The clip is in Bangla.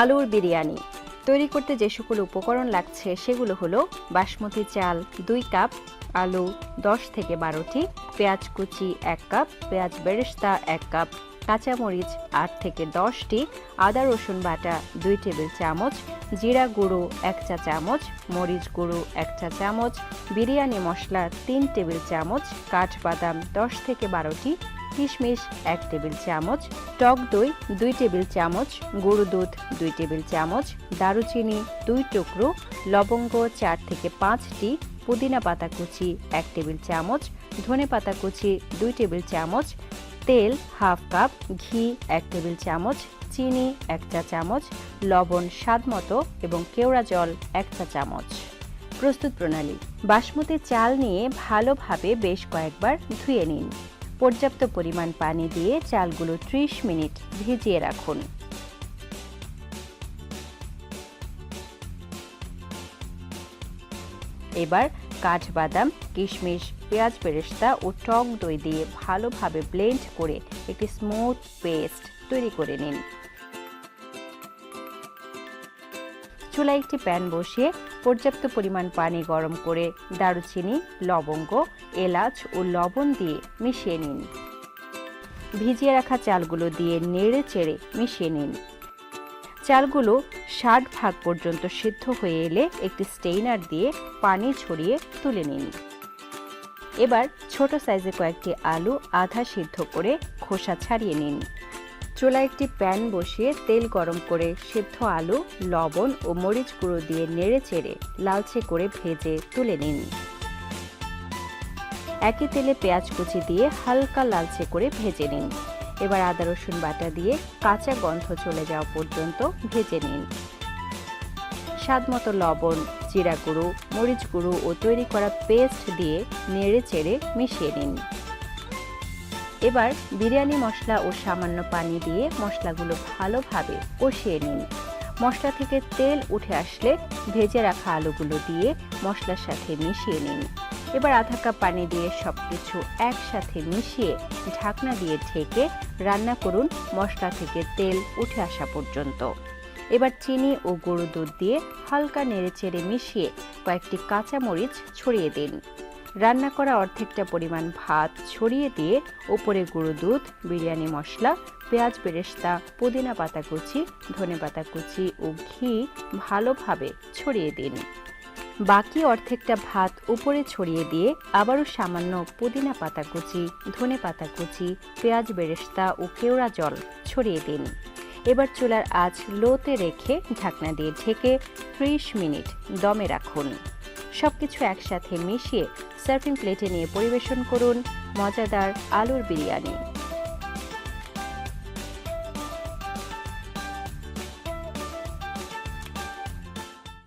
আলুর বিরিয়ানি। তৈরি করতে যে সকল উপকরণ লাগছে সেগুলো হলো বাসমতি চাল দুই কাপ, আলু দশ থেকে বারোটি, পেঁয়াজ কুচি এক কাপ, পেঁয়াজ বেরেস্তা এক কাপ, কাঁচামরিচ আট থেকে দশটি, আদা রসুন বাটা দুই টেবিল চামচ, জিরা গুঁড়ো এক চা চামচ, মরিচ গুঁড়ো এক চা চামচ, বিরিয়ানি মশলা তিন টেবিল চামচ, কাঠবাদাম দশ থেকে বারোটি কিশমিশ, এক টেবিল চামচ, টক দই, দুই টেবিল চামচ গরু দুধ, দুই টেবিল চামচ, দারুচিনি, দুই টুকরো, লবঙ্গ চার থেকে পাঁচটি, পুদিনা পাতা কুচি, এক টেবিল চামচ, ধনে পাতা কুচি, দুই টেবিল চামচ, তেল হাফ কাপ, ঘি, এক টেবিল চামচ, চিনি, এক চা চামচ, লবণ স্বাদ মতো এবং কেওড়া জল, এক চা চামচ। প্রস্তুত প্রণালী। বাসমতি চাল নিয়ে ভালোভাবে বেশ কয়েকবার ধুয়ে নিন। পর্যাপ্ত পরিমাণ পানি দিয়ে চালগুলো ত্রিশ মিনিট ভিজিয়ে রাখুন। এবার কাঠবাদাম, কিশমিশ, পেঁয়াজ বেরেস্তা ও টক দই দিয়ে ভালোভাবে ব্লেন্ড করে একটি স্মুথ পেস্ট তৈরি করে নিন। চুলায় একটি প্যান বসিয়ে পর্যাপ্ত পরিমাণ পানি গরম করে দারুচিনি, লবঙ্গ, এলাচ ও লবণ দিয়ে মিশিয়ে নিন। ভিজিয়ে রাখা চালগুলো দিয়ে নেড়ে চেড়ে মিশিয়ে নিন। চালগুলো ষাট ভাগ পর্যন্ত সিদ্ধ হয়ে এলে একটি স্টেইনার দিয়ে পানি ছড়িয়ে তুলে নিন। এবার ছোট সাইজে কয়েকটি আলু আধা সিদ্ধ করে খোসা ছাড়িয়ে নিন। চুলায় একটি প্যান বসিয়ে তেল গরম করে সিদ্ধ আলু, লবণ ও মরিচ গুঁড়ো দিয়ে নেড়ে চেড়ে লালচে করে ভেজে তুলে নিন। একই তেলে পেঁয়াজ কুচি দিয়ে হালকা লালচে করে ভেজে নিন। এবার আদা, রসুন বাটা দিয়ে কাঁচা গন্ধ চলে যাওয়া পর্যন্ত ভেজে নিন। স্বাদ মতো লবণ, জিরা গুঁড়ো, মরিচ গুঁড়ো ও তৈরি করা পেস্ট দিয়ে নেড়ে চেড়ে মিশিয়ে নিন। এবার বিরিয়ানি মশলা ও সামান্য পানি দিয়ে মশলাগুলো ভালোভাবে কষিয়ে নিন। মশলা থেকে তেল উঠে আসলে ভেজে রাখা আলুগুলো দিয়ে মশলার সাথে মিশিয়ে নিন। এবার আধা কাপ পানি দিয়ে সবকিছু একসাথে মিশিয়ে ঢাকনা দিয়ে ঢেকে রান্না করুন মশলা থেকে তেল উঠে আসা পর্যন্ত। এবার চিনি ও গরু দুধ দিয়ে হালকা নেড়েচেড়ে মিশিয়ে কয়েকটি কাঁচামরিচ ছড়িয়ে দিন। রান্না করা অর্ধেকটা পরিমাণ ভাত ছড়িয়ে দিয়ে ওপরে গুঁড়ো দুধ, বিরিয়ানি মশলা, পেঁয়াজ বেরেস্তা, পুদিনা পাতা কুচি, ধনে পাতা কুচি ও ঘি ভালোভাবে ছড়িয়ে দিন। বাকি অর্ধেকটা ভাত উপরে ছড়িয়ে দিয়ে আবারও সামান্য পুদিনা পাতা কুচি, ধনে পাতা কুচি, পেঁয়াজ বেরেস্তা ও কেওড়া জল ছড়িয়ে দিন। এবার চুলার আঁচ লোতে রেখে ঢাকনা দিয়ে ঢেকে ত্রিশ মিনিট দমে রাখুন। সবকিছু একসাথে মিশিয়ে সার্ফিং প্লেটে নিয়ে পরিবেশন করুন মজাদার আলুর বিরিয়ানি।